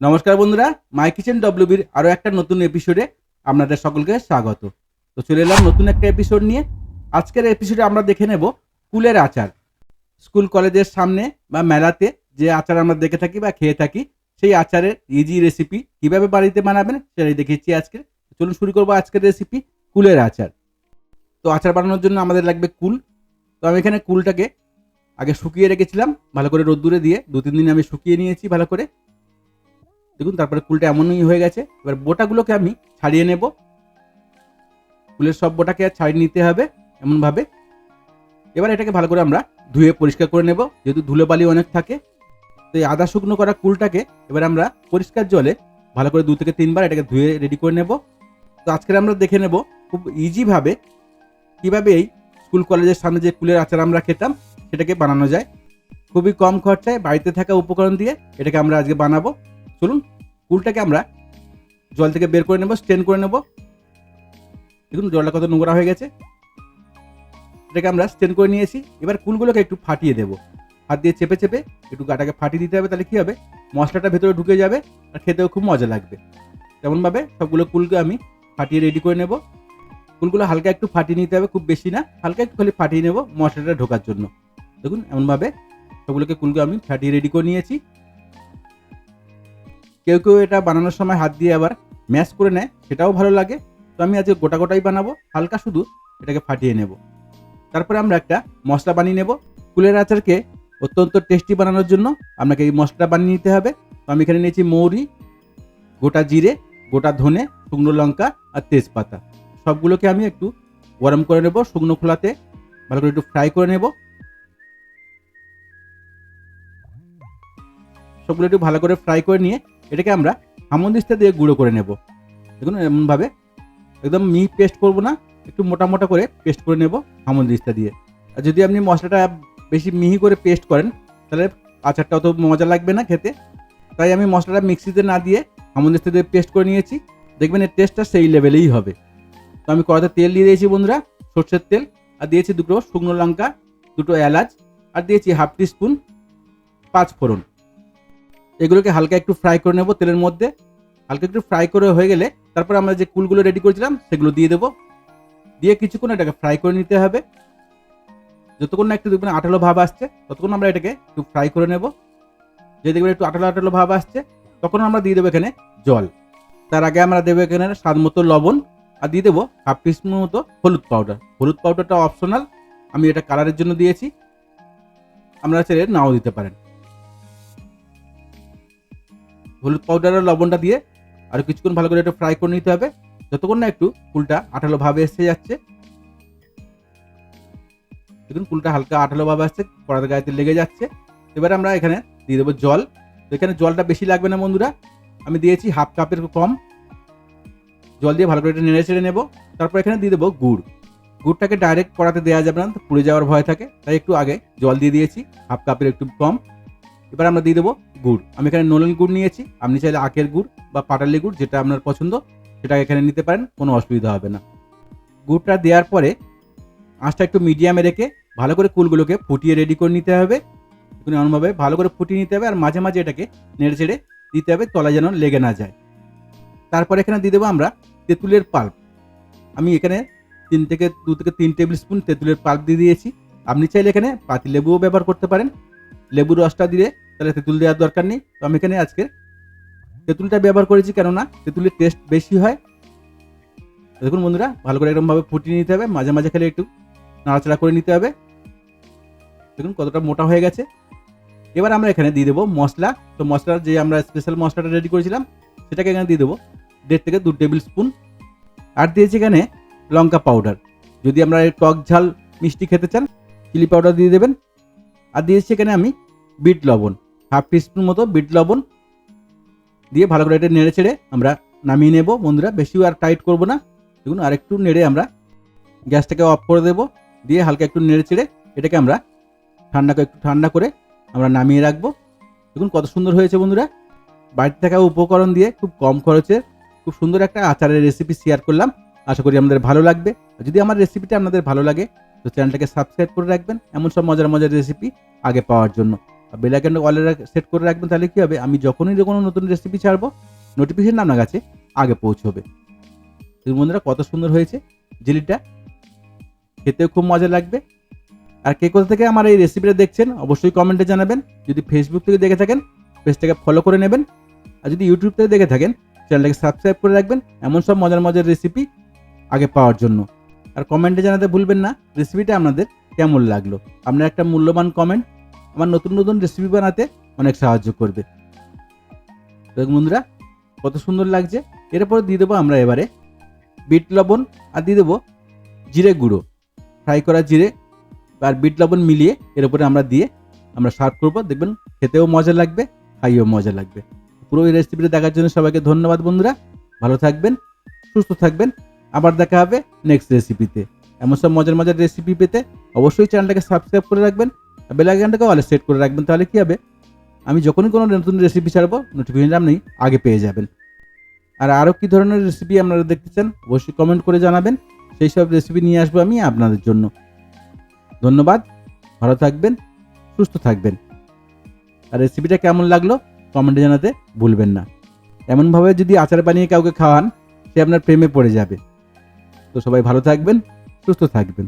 নমস্কার বন্ধুরা মাই কিচেন ডব্লিউবির আরও একটা নতুন এপিসোডে আপনাদের সকলকে স্বাগত। তো চলে এলাম নতুন একটা এপিসোড নিয়ে। আজকের এপিসোডে আমরা দেখে নেব কুলের আচার। স্কুল কলেজের সামনে বা মেলাতে যে আচার আমরা দেখে থাকি বা খেয়ে থাকি, সেই আচারের ইজি রেসিপি কীভাবে বাড়িতে বানাবেন সেটাই দেখিয়েছি আজকে। চলুন শুরু করব আজকের রেসিপি কুলের আচার। তো আচার বানানোর জন্য আমাদের লাগবে কুল। তো আমি এখানে কুলটাকে আগে শুকিয়ে রেখেছিলাম, ভালো করে রোদ্দুরে দিয়ে। দু তিন দিন আমি শুকিয়ে নিয়েছি ভালো করে। দেখুন, তারপরে কুলটা এমনই হয়ে গেছে। এবার বোটাগুলোকে আমি ছাড়িয়ে নেব। কুলের সব বোটাকে আর ছাড়িয়ে নিতে হবে এমনভাবে। এবার এটাকে ভালো করে আমরা ধুয়ে পরিষ্কার করে নেব। যেহেতু ধুলো বালি অনেক থাকে, তো এই আদা শুকনো করা কুলটাকে এবার আমরা পরিষ্কার জলে ভালো করে দু থেকে তিনবার এটাকে ধুয়ে রেডি করে নেব। তো আজকের আমরা দেখে নেব খুব ইজিভাবে কীভাবে এই স্কুল কলেজের সামনে যে কুলের আচার আমরা খেতাম, সেটাকে বানানো যায়। খুবই কম খরচায় বাড়িতে থাকা উপকরণ দিয়ে এটাকে আমরা আজকে বানাবো। চলুন কুলটাকে আমরা জল থেকে বের করে নেব স্টেন করে নেব। দেখুন, জলটা কত নোংরা হয়ে গেছে। এটাকে আমরা স্টেন করে নিয়েছি। এবার কুলগুলোকে একটু ফাটিয়ে দেব। হাত দিয়ে চেপে চেপে একটু গাটাকে ফাটিয়ে দিতে হবে, তাহলে কী হবে? মশলাটা ভেতরে ঢুকে যাবে আর খেতেও খুব মজা লাগবে। তেমনভাবে সবগুলো কুলকে আমি ফাটিয়ে রেডি করে নেব। কুলগুলো হালকা একটু ফাটিয়ে নিতে হবে, খুব বেশি না। হালকা একটু খালি ফাটিয়ে নেব মশলাটা ঢোকার জন্য। দেখুন, এমনভাবে সবগুলোকে কুলকে আমি ফাটিয়ে রেডি করে নিয়েছি। কেউ কেউ এটা বানানোর সময় হাত দিয়ে আবার ম্যাশ করে নেয়, সেটাও ভালো লাগে। তো আমি আজকে গোটা গোটাই বানাবো, হালকা শুধু এটাকে ফাটিয়ে নেব। তারপরে আমরা একটা মশলা বানিয়ে নেব। কুলের আচারকে অত্যন্ত টেস্টি বানানোর জন্য আপনাকে এই মশলা বানিয়ে নিতে হবে। তো আমি এখানে নিয়েছি মৌরি, গোটা জিরে, গোটা ধনে, শুকনো লঙ্কা আর তেজপাতা। সবগুলোকে আমি একটু গরম করে নেব শুকনো খোলাতে, ভালো করে একটু ফ্রাই করে নেব। সবগুলো একটু ভালো করে ফ্রাই করে নিয়ে এটাকে আমরা হামন্দিস্তা দিয়ে গুঁড়ো করে নেব। দেখুন, এমনভাবে একদম মিহি পেস্ট করব না, একটু মোটা মোটা করে পেস্ট করে নেব হামন্দিস্তা দিয়ে। আর যদি আপনি মশলাটা বেশি মিহি করে পেস্ট করেন, তাহলে আচারটা অত মজা লাগবে না খেতে। তাই আমি মশলাটা মিক্সিতে না দিয়ে হামন্দিস্তা দিয়ে পেস্ট করে নিয়েছি। দেখবেন এর টেস্টটা সেই লেভেলেই হবে। তো আমি কড়াতে তেল দিয়ে দিয়েছি বন্ধুরা, সর্ষের তেল, আর দিয়েছি দুটো শুকনো লঙ্কা, দুটো এলাচ, আর দিয়েছি হাফ টি স্পুন পাঁচ ফোড়ন। এগুলোকে হালকা একটু ফ্রাই করে নেব তেলের মধ্যে। হালকা একটু ফ্রাই করে হয়ে গেলে তারপর আমরা যে কুলগুলো রেডি করেছিলাম, সেগুলো দিয়ে দেবো। দিয়ে কিছুক্ষণ এটাকে ফ্রাই করে নিতে হবে। যতক্ষণ না একটু দেখবেন আঠালো ভাব আসছে, ততক্ষণ আমরা এটাকে একটু ফ্রাই করে নেব। যে দেখবেন একটু আঠালো আঠালো ভাব আসছে, তখন আমরা দিয়ে দেবো এখানে জল। তার আগে আমরা দেবো এখানে স্বাদ মতো লবণ, আর দিয়ে দেবো হাফ টিস্পুন মতো হলুদ পাউডার হলুদ পাউডারটা অপশনাল আমি এটা কালারের জন্য দিয়েছি। আপনারা চাইলে নাও দিতে পারেন। হলুদ পাউডার আর লবণটা দিয়ে আর কিছুক্ষণ ভালো করে একটু ফ্রাই করে নিতে হবে। যতক্ষণ না একটু কুলটা আঠালো ভাবে এসে যাচ্ছে। দেখুন কুলটা হালকা আঠালো ভাবে আসছে কড়াতে গায়েতে লেগে যাচ্ছে। এবার আমরা এখানে দিয়ে দেবো জল। তো এখানে জলটা বেশি লাগবে না বন্ধুরা। আমি দিয়েছি হাফ কাপের কম। জল দিয়ে ভালো করে নেড়ে চেড়ে নেব। তারপর এখানে দিয়ে দেবো গুড়। গুড়টাকে ডাইরেক্ট কড়াতে দেওয়া যাবে না, পুড়ে যাওয়ার ভয় থাকে। তাই একটু আগে জল দিয়ে দিয়েছি হাফ কাপের একটু কম। এবার আমরা দিয়ে দেবো গুড়। আমি এখানে নলেন গুড় নিয়েছি। আপনি চাইলে আখের গুড় বা পাটালি গুড়, যেটা আপনার পছন্দ সেটা এখানে নিতে পারেন, কোনো অসুবিধা হবে না। গুড়টা দেওয়ার পরে আঁচটা একটু মিডিয়ামে রেখে ভালো করে কুলগুলোকে ফুটিয়ে রেডি করে নিতে হবে। এমনভাবে ভালো করে ফুটিয়ে নিতে হবে, আর মাঝে মাঝে এটাকে নেড়ে চেড়ে দিতে হবে, তলায় যেন লেগে না যায়। তারপর এখানে দিয়ে দেবো আমরা তেঁতুলের পাল্প। আমি এখানে তিন থেকে, দু থেকে তিন টেবিল স্পুন তেঁতুলের পাল্প দিয়ে দিয়েছি। আপনি চাইলে এখানে পাতি লেবুও ব্যবহার করতে পারেন। লেবুর রসটা দিলে তাহলে তেঁতুল দেওয়ার দরকার নেই। তো আমি এখানে আজকে তেঁতুলটা ব্যবহার করেছি কেননা তেঁতুলের টেস্ট বেশি হয়। দেখুন বন্ধুরা, ভালো করে এরকমভাবে ফুটিয়ে নিতে হবে। মাঝে মাঝে খালি একটু নাড়াচাড়া করে নিতে হবে। দেখুন কতটা মোটা হয়ে গেছে। এবার আমরা এখানে দিয়ে দেবো মশলা। তো মশলার যে আমরা স্পেশাল মশলাটা রেডি করেছিলাম, সেটাকে এখানে দিয়ে দেবো দেড় থেকে দু টেবিল স্পুন আর দিয়েছি এখানে লঙ্কা পাউডার যদি আমরা টক ঝাল মিষ্টি খেতে চান চিলি পাউডার দিয়ে দেবেন। আর দিয়েছি এখানে আমি বিট লবণ। হাফ টিস্পুন মতো বিট লবণ দিয়ে ভালো করে এটা নেড়ে ছেড়ে আমরা নামিয়ে নেব। বন্ধুরা, বেশিও আর টাইট করব না। দেখুন আর একটু নেড়ে আমরা গ্যাসটাকে অফ করে দেব। দিয়ে হালকা একটু নেড়ে ছেড়ে এটাকে আমরা ঠান্ডা একটু ঠান্ডা করে আমরা নামিয়ে রাখব। দেখুন, কত সুন্দর হয়েছে বন্ধুরা। বাড়িতে থাকা উপকরণ দিয়ে খুব কম খরচে খুব সুন্দর একটা আচারের রেসিপি শেয়ার করলাম। আশা করি আমাদের ভালো লাগবে। যদি আমার রেসিপিটা আপনাদের ভালো লাগে, তো চ্যানেলটাকে সাবস্ক্রাইব করে রাখবেন। এমন সব মজার মজার রেসিপি আগে পাওয়ার জন্য। বেল আইকনটা অলে সেট করে রাখবেন, তাহলে কী হবে? আমি যখনই কোনো নতুন রেসিপি ছাড়বো নোটিফিকেশন আপনার কাছে আগে পৌঁছবে। দেখুন বন্ধুরা, কত সুন্দর হয়েছে জিলিটা খেতেও খুব মজা লাগবে। আর কে কোথা থেকে আমার এই রেসিপিটা দেখছেন, অবশ্যই কমেন্টে জানাবেন। যদি ফেসবুক থেকে দেখে থাকেন পেজটাকে ফলো করে নেবেন। আর যদি ইউটিউব থেকে দেখে থাকেন চ্যানেলটাকে সাবস্ক্রাইব করে রাখবেন। এমন সব মজার মজার রেসিপি আগে পাওয়ার জন্য। আর কমেন্টে জানাতে ভুলবেন না রেসিপিটা আপনাদের কেমন লাগল। আপনার একটা মূল্যবান কমেন্ট আমার নতুন নতুন রেসিপি বানাতে অনেক সাহায্য করবে। দেখুন বন্ধুরা, কত সুন্দর লাগছে। এরপরে দিয়ে দেবো আমরা এবারে বিট লবণ আর দিয়ে দেবো জিরে গুঁড়ো। ফ্রাই করা জিরে আর বিট লবণ মিলিয়ে এর উপরে আমরা দিয়ে আমরা সার্ভ করব। দেখবেন খেতেও মজা লাগবে, খাইয়েও মজা লাগবে। পুরো এই রেসিপিটা দেখার জন্য সবাইকে ধন্যবাদ বন্ধুরা। ভালো থাকবেন, সুস্থ থাকবেন। আবার দেখা হবে নেক্সট রেসিপিতে এমন সব মজার মজার রেসিপি পেতে অবশ্যই চ্যানেলটাকে সাবস্ক্রাইব করে রাখবেন। বেল আইকনটাকে অলে সেট করে রাখবেন, তাহলে কী হবে? আমি যখনই কোনো নতুন রেসিপি ছাড়বো নোটিফিকেশন আপনি আগে পেয়ে যাবেন। আর আরও কী ধরনের রেসিপি আপনারা দেখতে চান অবশ্যই কমেন্ট করে জানাবেন। সেই সব রেসিপি নিয়ে আসব আমি আপনাদের জন্য। ধন্যবাদ, ভালো থাকবেন, সুস্থ থাকবেন। আর রেসিপিটা কেমন লাগল কমেন্টে জানাতে ভুলবেন না। এমনভাবে যদি আচার বানিয়ে কাউকে খাওয়ান, সে আপনার প্রেমে পড়ে যাবে। তো সবাই ভালো থাকবেন, সুস্থ থাকবেন।